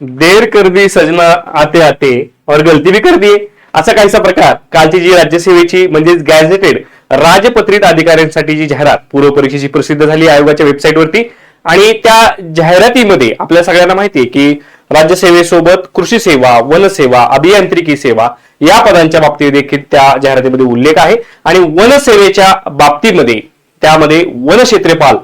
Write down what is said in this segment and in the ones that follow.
देर कर दी सजना आते आते और गलती भी कर दिए. असा काहीसा प्रकार. कालची जी राज्यसेवेची म्हणजेच गॅझेटेड राजपत्रित अधिकाऱ्यांसाठी जी जाहिरात पूर्व परीक्षेची प्रसिद्ध झाली आयोगाच्या वेबसाईटवरती आणि त्या जाहिरातीमध्ये आपल्या सगळ्यांना माहिती आहे की राज्यसेवेसोबत कृषी सेवा वनसेवा अभियांत्रिकी सेवा या पदांच्या बाबतीत देखील त्या जाहिरातीमध्ये उल्लेख आहे. आणि वनसेवेच्या बाबतीमध्ये त्यामध्ये वनक्षेत्रपाल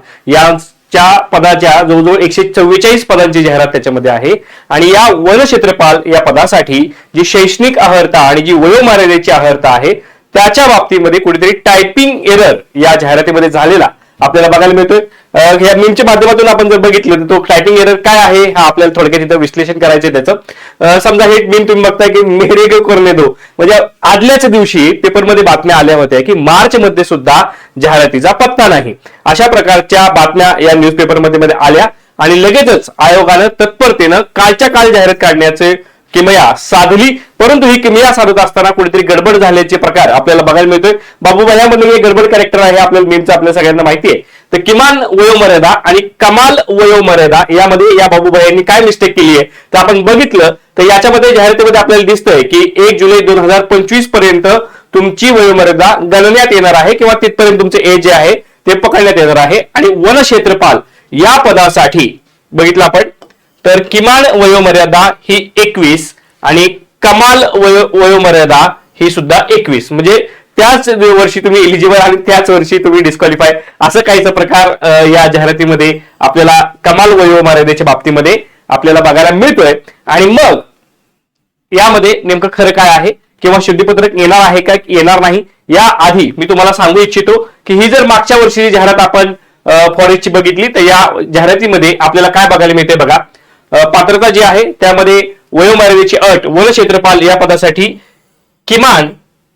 च्या पदाच्या जवळजवळ एकशे चव्वेचाळीस पदांची जाहिरात त्याच्यामध्ये आहे. आणि या वनक्षेत्रपाल या पदासाठी जी शैक्षणिक अहर्ता आणि जी वयोमर्यादेची अहर्ता आहे त्याच्या बाबतीमध्ये कुठेतरी टायपिंग एरर या जाहिरातीमध्ये झालेला आपल्याला बघायला मिळतोय. अं, या मीमच्या माध्यमातून आपण जर बघितलं तर तो टायपिंग एरर काय आहे हा आपल्याला थोडक्यात इथं विश्लेषण करायचं त्याचं. समजा हे मीम तुम्ही बघताय की मेरे गो करणे दो म्हणजे आदल्याच दिवशी पेपरमध्ये बातम्या आल्या होत्या की मार्च मध्ये सुद्धा जाहिरातीचा पत्ता नाही. अशा प्रकारच्या बातम्या या न्यूजपेपरमध्ये मध्ये आल्या आणि लगेचच आयोगानं तत्परतेनं कालच्या काल जाहिरात काढण्याचे किमया साधली. परंतु ही किमया साधत असताना कुठेतरी गडबड झाल्याचे प्रकार आपल्याला बघायला मिळतोय. बाबूबाई यामधून हे गडबड कॅरेक्टर आहे आपल्याला मेमचं आपल्या सगळ्यांना माहिती आहे. तर किमान वयोमर्यादा आणि कमाल वयोमर्यादा यामध्ये या बाबूबाई यांनी काय मिस्टेक केली आहे? तर आपण बघितलं तर याच्यामध्ये जाहिरातीमध्ये आपल्याला दिसतंय की एक जुलै दोन हजार पंचवीसपर्यंत तुमची वयोमर्यादा गणण्यात येणार आहे किंवा तिथपर्यंत तुमचे एज जे आहे ते पकडण्यात येणार आहे. आणि वनक्षेत्रपाल या पदासाठी बघितलं आपण. तर किमान वयोमर्यादा ही एकवीस आणि कमाल वयो वयोमर्यादा ही सुद्धा एकवीस. म्हणजे त्याच वर्षी तुम्ही एलिजिबल आणि त्याच वर्षी तुम्ही डिस्क्वालिफाय असं काहीचा प्रकार या जाहिरातीमध्ये आपल्याला कमाल वयोमर्यादेच्या बाबतीमध्ये आपल्याला बघायला मिळतोय. आणि मग यामध्ये नेमकं खरं काय आहे किंवा शुद्धीपत्रक येणार आहे का येणार नाही या आधी मी तुम्हाला सांगू इच्छितो की ही जर मागच्या वर्षीची जाहिरात आपण फॉरेस्टची बघितली तर या जाहिरातीमध्ये आपल्याला काय बघायला मिळते बघा. पात्रता जी आहे त्यामध्ये वयोमर्यादेची अट वन क्षेत्रपाल या पदासाठी किमान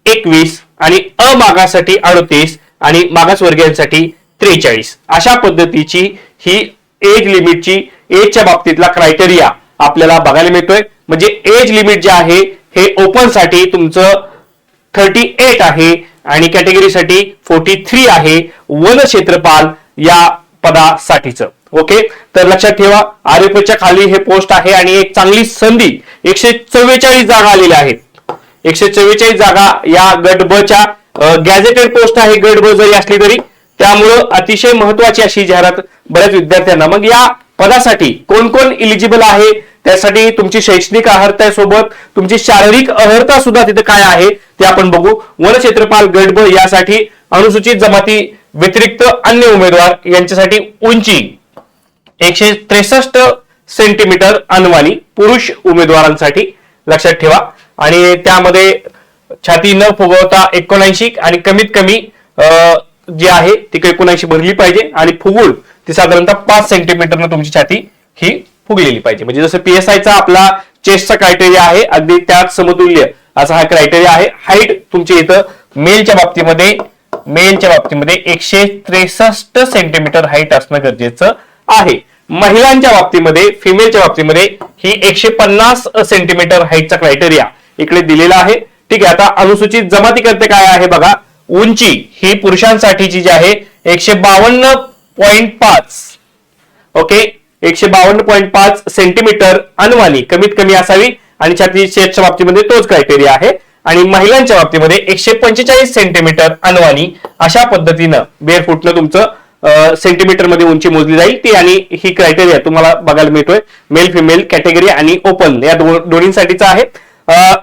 एकवीस आणि अमागासाठी अडतीस आणि मागासवर्गीयांसाठी त्रेचाळीस. अशा पद्धतीची ही एज लिमिटची एजच्या बाबतीतला क्रायटेरिया आपल्याला बघायला मिळतोय. म्हणजे एज लिमिट जे आहे हे ओपनसाठी तुमचं थर्टी एट आहे आणि कॅटेगरीसाठी फोर्टी थ्री आहे वन क्षेत्रपाल या पदासाठीचं. ओके तर लक्षात ठेवा आरएफच्या खाली हे पोस्ट आहे आणि एक चांगली संधी एकशे चव्वेचाळीस जागा आलेल्या आहेत. एकशे चव्वेचाळीस जागा या गट ब च्या गॅझेटेड पोस्ट आहे गट ब जरी असली तरी. त्यामुळं अतिशय महत्वाची अशी जाहिरात बऱ्याच विद्यार्थ्यांना. मग या पदासाठी कोण कोण इलिजिबल आहे? त्यासाठी तुमची शैक्षणिक अहर्तासोबत तुमची शारीरिक अहर्ता सुद्धा तिथे काय आहे ते आपण बघू. वनक्षेत्रपाल गट ब यासाठी अनुसूचित जमाती व्यतिरिक्त अन्य उमेदवार यांच्यासाठी उंची. एकशे त्रेसष्ट सेंटीमीटर अनवाणी पुरुष उमेदवारांसाठी लक्षात ठेवा. आणि त्यामध्ये छाती न फुगवता एकोणऐंशी आणि कमीत कमी जी आहे ती एकोणऐंशी भरली पाहिजे आणि फुगून ती साधारणतः पाच सेंटीमीटरनं तुमची छाती ही फुगलेली पाहिजे. म्हणजे जसं पीएसआयचा आपला चेस्टचा क्रायटेरिया आहे अगदी त्याच समतुल्य असा हा क्रायटेरिया आहे. हाईट तुमची इथं मेलच्या बाबतीमध्ये मेलच्या बाबतीमध्ये एकशे त्रेसष्ट सेंटीमीटर हाईट असणं गरजेचं आहे. महिलांच्या बाबतीमध्ये फिमेलच्या बाबतीमध्ये ही एकशे पन्नास सेंटीमीटर हाईटचा क्रायटेरिया इकडे दिलेला आहे. ठीक आहे आता अनुसूचित जमाती करते काय आहे बघा. उंची ही पुरुषांसाठीची जी आहे एकशे बावन्न पॉईंट पाच. ओके? एकशे बावन्न पॉईंट पाच सेंटीमीटर अनुमानी कमीत कमी असावी. आणि छाती शेटच्या बाबतीमध्ये तोच क्रायटेरिया आहे. आणि महिलांच्या बाबतीमध्ये एकशे पंचेचाळीस सेंटीमीटर अनवाणी अशा पद्धतीनं बेअर फुटनं तुमचं सेंटीमीटरमध्ये उंची मोजली जाईल. ती आणि ही क्रायटेरिया तुम्हाला बघायला मिळतोय. मेल फिमेल कॅटेगरी आणि ओपन या दो- दोन्हीसाठीचा आहे.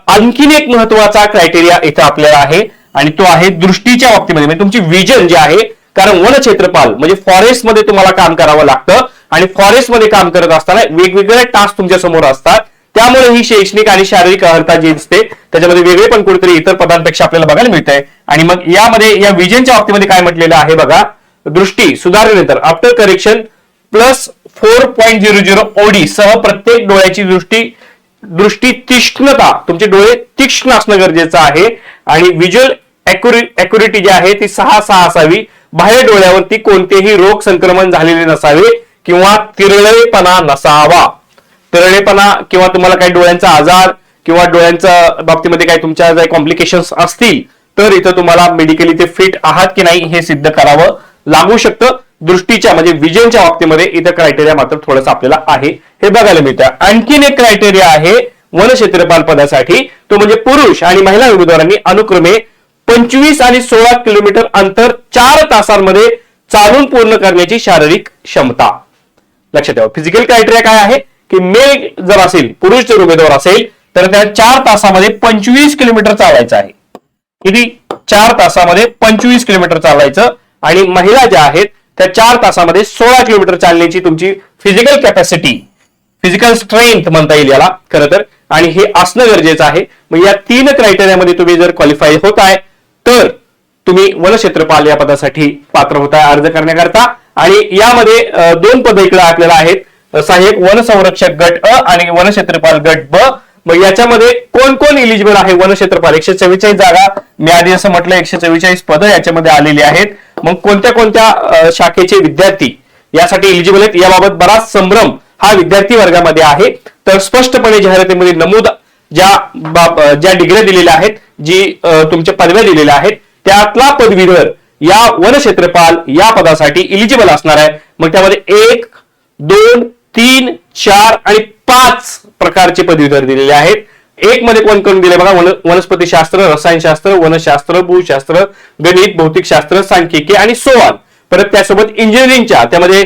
आणखीन एक महत्त्वाचा क्रायटेरिया इथं आपल्याला आहे आणि तो आहे दृष्टीच्या बाबतीमध्ये. म्हणजे तुमची विजन जे आहे कारण वन क्षेत्रपाल म्हणजे फॉरेस्टमध्ये तुम्हाला काम करावं लागतं आणि फॉरेस्टमध्ये काम करत असताना वेगवेगळे टास्क तुमच्यासमोर असतात. त्यामुळे ही शैक्षणिक आणि शारीरिक अर्हता जी असते त्याच्यामध्ये वेगळे पण कुठेतरी इतर पदांपेक्षा आपल्याला बघायला मिळत आहे आणि मग यामध्ये या विजनच्या बाबतीमध्ये काय म्हटलेलं आहे बघा. दृष्टी सुधारल्यानंतर after correction plus four point zero zero OD सह प्रत्येक डोळ्याची दृष्टी दृष्टी तीक्ष्णता. तुमचे डोळे तीक्ष्ण असणं गरजेचं आहे. आणि व्हिज्युअल अॅक्युरिटी जी आहे ती सहा सहा असावी. बाहेर डोळ्यावरती कोणतेही रोग संक्रमण झालेले नसावे किंवा तिरळेपणा नसावा. तिरळेपणा किंवा तुम्हाला काही डोळ्यांचा आजार किंवा डोळ्यांच्या बाबतीमध्ये काही तुमच्या जर कॉम्प्लिकेशन्स असतील तर इथं तुम्हाला मेडिकली ते फिट आहात की नाही हे सिद्ध करावं. लागू शकतं. दृष्टीच्या म्हणजे विजनच्या बाबतीमध्ये इथं क्रायटेरिया मात्र थोडंसं आपल्याला आहे. हे बघायला मिळतं. आणखीन एक क्रायटेरिया आहे वनक्षेत्रपाल पदासाठी. तो म्हणजे पुरुष आणि महिला उमेदवारांनी अनुक्रमे पंचवीस आणि सोळा किलोमीटर अंतर चार तासांमध्ये चालून पूर्ण करण्याची शारीरिक क्षमता. लक्षात ठेवा. फिजिकल क्रायटेरिया काय आहे? की मेल जर असेल पुरुष जर उमेदवार असेल तर त्या चार तासामध्ये पंचवीस किलोमीटर चालायचं आहे. किती? चार तासामध्ये पंचवीस किलोमीटर चालायचं. आणि महिला ज्या आहेत त्या चार तासामध्ये सोळा किलोमीटर चालण्याची तुमची फिजिकल कॅपॅसिटी फिजिकल स्ट्रेंथ म्हणता येईल याला खरं तर. आणि हे असणं गरजेचं आहे. मग या तीन क्रायटेरियामध्ये तुम्ही जर क्वालिफाय होत आहे तर तुम्ही वनक्षेत्रपाल या पदासाठी पात्र होताय अर्ज करण्याकरता. आणि यामध्ये दोन पद इकडे आपल्याला आहेत. सहाय्यक वनसंरक्षक गट अ आणि वनक्षेत्रपाल गट ब. मग याच्यामध्ये कोण कोण इलिजिबल आहे वनक्षेत्रपाल? एकशे चव्वेचाळीस जागा मी आधी असं म्हटलं एकशे चव्वेचाळीस पदं याच्यामध्ये आलेली आहेत. मग कोणत्या कोणत्या शाखेचे विद्यार्थी यासाठी एलिजिबल आहेत याबाबत बराच संभ्रम हा विद्यार्थी वर्गामध्ये आहे. तर स्पष्टपणे जाहिरातीमध्ये नमूद ज्या ज्या डिग्र्या दिलेल्या आहेत जी तुमच्या पदव्या दिलेल्या आहेत त्यातला पदवीधर या वनक्षेत्रपाल या पदासाठी इलिजिबल असणार आहे. मग त्यामध्ये एक दोन तीन चार आणि पाच प्रकारचे पदवीधर दिलेले आहेत. एक मध्ये कोण करून दिले बघा वन वनस्पतीशास्त्र रसायनशास्त्र वनशास्त्र भूशास्त्र गणित भौतिकशास्त्र सांख्यिकी आणि सोवान परत त्यासोबत इंजिनिअरिंगच्या त्यामध्ये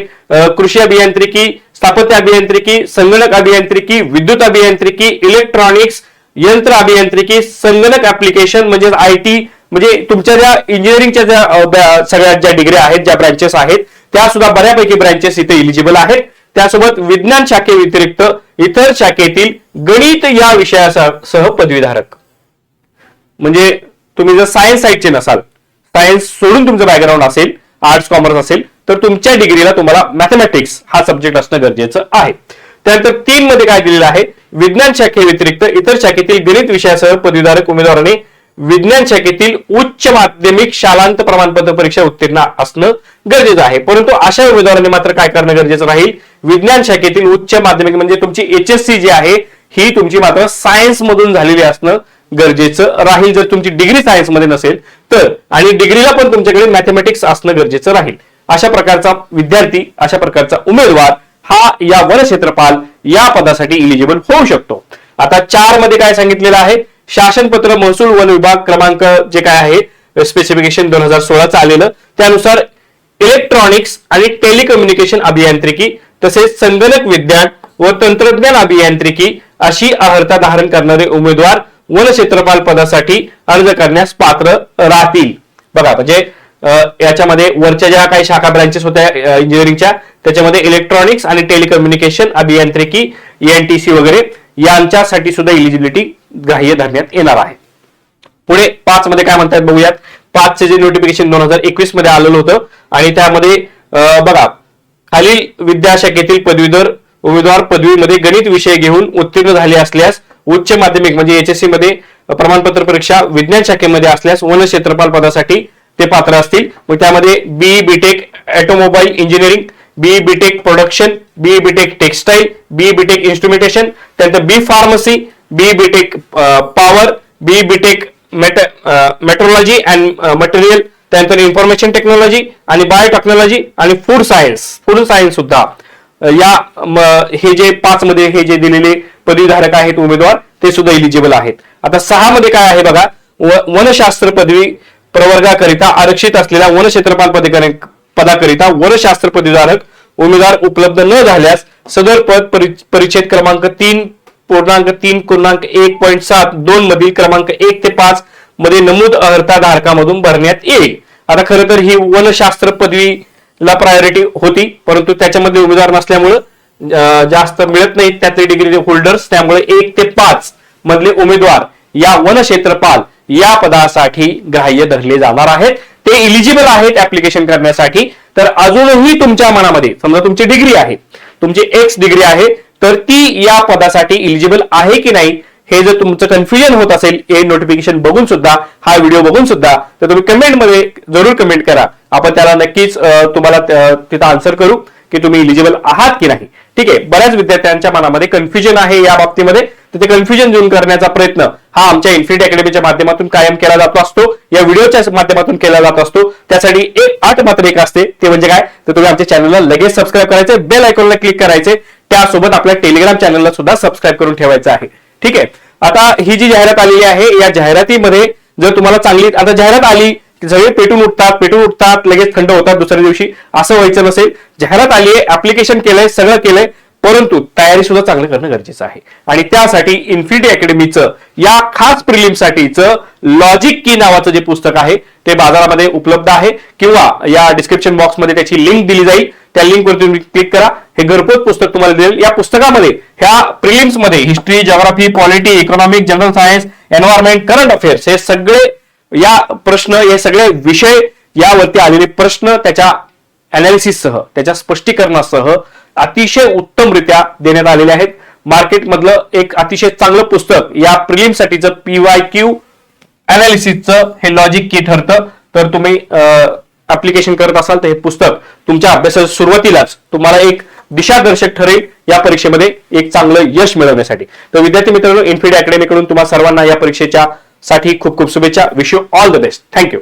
कृषी अभियांत्रिकी स्थापत्य अभियांत्रिकी संगणक अभियांत्रिकी विद्युत अभियांत्रिकी इलेक्ट्रॉनिक्स यंत्र अभियांत्रिकी संगणक ऍप्लिकेशन म्हणजे आय टी म्हणजे तुमच्या ज्या इंजिनिअरिंगच्या ज्या सगळ्या ज्या डिग्री आहेत ज्या ब्रँचेस आहेत त्या सुद्धा बऱ्यापैकी ब्रँचेस इथे इलिजिबल आहेत. त्यासोबत विज्ञान शाखे व्यतिरिक्त इतर शाखेतील गणित या विषयासह पदवीधारक. म्हणजे तुम्ही जर सायन्स साईडचे नसाल सायन्स सोडून तुमचं बॅकग्राऊंड असेल आर्ट्स कॉमर्स असेल तर तुमच्या डिग्रीला तुम्हाला मॅथमॅटिक्स हा सब्जेक्ट असणं गरजेचं आहे. त्यानंतर तीन मध्ये काय दिलेलं आहे? विज्ञान शाखे व्यतिरिक्त इतर शाखेतील गणित विषयासह पदवीधारक उमेदवाराने विज्ञान शाखेतील उच्च माध्यमिक शालांत प्रमाणपत्र परीक्षा उत्तीर्ण असणं गरजेचं आहे. परंतु अशा उमेदवारांनी मात्र काय करणं गरजेचं राहील? विज्ञान शाखेतील उच्च माध्यमिक म्हणजे तुमची एच एस सी जी आहे ही तुमची मात्र सायन्स मधून झालेली असणं गरजेचं राहील. जर तुमची डिग्री सायन्समध्ये नसेल तर आणि डिग्रीला पण तुमच्याकडे मॅथमॅटिक्स असणं गरजेचं राहील. अशा प्रकारचा विद्यार्थी अशा प्रकारचा उमेदवार हा या वनक्षेत्रपाल या पदासाठी इलिजिबल होऊ शकतो. आता चारमध्ये काय सांगितलेलं आहे? शासनपत्र महसूल वन विभाग क्रमांक जे काय आहे? स्पेसिफिकेशन दोन हजार सोळाचं आलेलं. त्यानुसार इलेक्ट्रॉनिक्स आणि टेलिकम्युनिकेशन अभियांत्रिकी तसेच संगणक विज्ञान व तंत्रज्ञान अभियांत्रिकी अशी अर्हता धारण करणारे उमेदवार वनक्षेत्रपाल पदासाठी अर्ज करण्यास पात्र राहतील. बघा म्हणजे याच्यामध्ये वरच्या ज्या काही शाखा ब्रांचेस होत्या इंजिनिअरिंगच्या त्याच्यामध्ये इलेक्ट्रॉनिक्स आणि टेलिकम्युनिकेशन अभियांत्रिकी एनटीसी वगैरे यांच्यासाठी सुद्धा इलिजिबिलिटी ग्राह्य धरण्यात येणार आहे. पुढे पाच मध्ये काय म्हणतात बघूयात. पाचचे जे नोटिफिकेशन दोन हजार एकवीसमध्ये आलेलं होतं आणि त्यामध्ये बघा खालील विद्याशाखेतील पदवीधर उमेदवार पदवीमध्ये गणित विषय घेऊन उत्तीर्ण झाले असल्यास उच्च माध्यमिक म्हणजे एचएससी मध्ये प्रमाणपत्र परीक्षा विज्ञान शाखेमध्ये असल्यास वन क्षेत्रपाल पदासाठी ते पात्र असतील. मग त्यामध्ये B BTech automobile engineering B BTech production B BTech textile B BTech instrumentation त्यानंतर B pharmacy B BTech power B BTech metrology and material त्यानंतर इन्फॉर्मेशन टेक्नॉलॉजी आणि बायोटेक्नॉलॉजी आणि फूड सायन्स फूड सायन्स सुद्धा. या हे जे पाच मध्ये हे जे दिलेले पदवीधारक आहेत उमेदवार ते सुद्धा इलिजिबल आहेत. आता सहा मध्ये काय आहे बघा व- वनशास्त्र पदवी प्रवर्गाकरिता आरक्षित असलेल्या वनक्षेत्रपाल पदे- पदाकरिता वनशास्त्र पदवीधारक उमेदवार उपलब्ध न झाल्यास सदर पद परि- परिच्छेद क्रमांक तीन पूर्णांक तीन पूर्णांक एक पॉईंट सात दोन मधील क्रमांक एक ते पाच मध्ये नमूद अर्हता धारकामधून भरण्यात येईल. आता खरं तर ही वनशास्त्र पदवी ला प्रायोरिटी होती. परंतु त्याच्यामध्ये उमेदवार नसल्यामुळं जास्त मिळत नाहीत त्यातले डिग्री होल्डर्स त्यामुळे एक ते पाच मधले उमेदवार या वनक्षेत्रपाल या पदासाठी ग्राह्य धरले जाणार आहेत. ते इलिजिबल आहेत ऍप्लिकेशन करण्यासाठी. तर अजूनही तुमच्या मनामध्ये समजा तुमची डिग्री आहे तुमची एक्स डिग्री आहे तर ती या पदासाठी इलिजिबल आहे की नाही हे जर तुमचं कन्फ्युजन होत असेल हे नोटिफिकेशन बघून सुद्धा हा व्हिडिओ बघून सुद्धा तर तुम्ही कमेंटमध्ये जरूर कमेंट करा. आपण त्याला नक्कीच तुम्हाला तिथं आन्सर करू की तुम्ही इलिजिबल आहात की नाही. ठीक आहे? बऱ्याच विद्यार्थ्यांच्या मनामध्ये कन्फ्युजन आहे या बाबतीमध्ये. तर ते कन्फ्युजन दूर करण्याचा प्रयत्न हा आमच्या इन्फिनिटी अकॅडमीच्या माध्यमातून कायम केला जात असतो. या व्हिडिओच्या माध्यमातून केला जात असतो. त्यासाठी एक आठ मात्र एक असते. ते म्हणजे काय? तर तुम्ही आमच्या चॅनलला लगेच सबस्क्राईब करायचे बेल आयकॉनला क्लिक करायचे. त्यासोबत आपल्या टेलिग्राम चॅनलला सुद्धा सबस्क्राईब करून ठेवायचं आहे. ठीक आहे. आता ही जी जाहिरात आलेली आहे या जाहिरातीमध्ये जर तुम्हाला चांगली आता जाहिरात आली सगळे पेटून उठतात पेटून उठतात लगेच थंड होतात दुसऱ्या दिवशी असं व्हायचं नसेल. जाहिरात आली आहे ऍप्लिकेशन केलंय सगळं केलंय परंतु तयारी सुद्धा चांगलं करणं गरजेचं आहे. आणि त्यासाठी इन्फिनिटी अकॅडमीचं या खास प्रिलिमसाठीचं लॉजिक की नावाचं जे पुस्तक आहे ते बाजारामध्ये उपलब्ध आहे. किंवा या डिस्क्रिप्शन बॉक्समध्ये त्याची लिंक दिली जाईल. त्या लिंकवर तुम्ही क्लिक करा. हे घरपोच पुस्तक तुम्हाला दिलेल या पुस्तकामध्ये ह्या प्रिलिम्समध्ये history geography polity economic general science environment current affairs हे सगळे या प्रश्न हे सगळे विषय यावरती आलेले प्रश्न त्याच्या अनालिसिससह त्याच्या स्पष्टीकरणासह अतिशय उत्तमरित्या देण्यात आलेले आहेत. मार्केटमधलं एक अतिशय चांगलं पुस्तक या प्रिलिमसाठीचं पीवाय क्यू अनालिसिसचं हे लॉजिक की ठरतं. तर तुम्ही अप्लिकेशन करत असाल तर हे पुस्तक तुमच्या अभ्यासाच्या सुरुवातीलाच तुम्हाला एक दिशादर्शक ठरेल या परीक्षेमध्ये एक चांगलं यश मिळवण्यासाठी. तर विद्यार्थी मित्रांनो इन्फिड अकॅडमीकडून तुम्हाला सर्वांना या परीक्षेच्या साठी खूप खूप शुभेच्छा. Wish you all the best thank you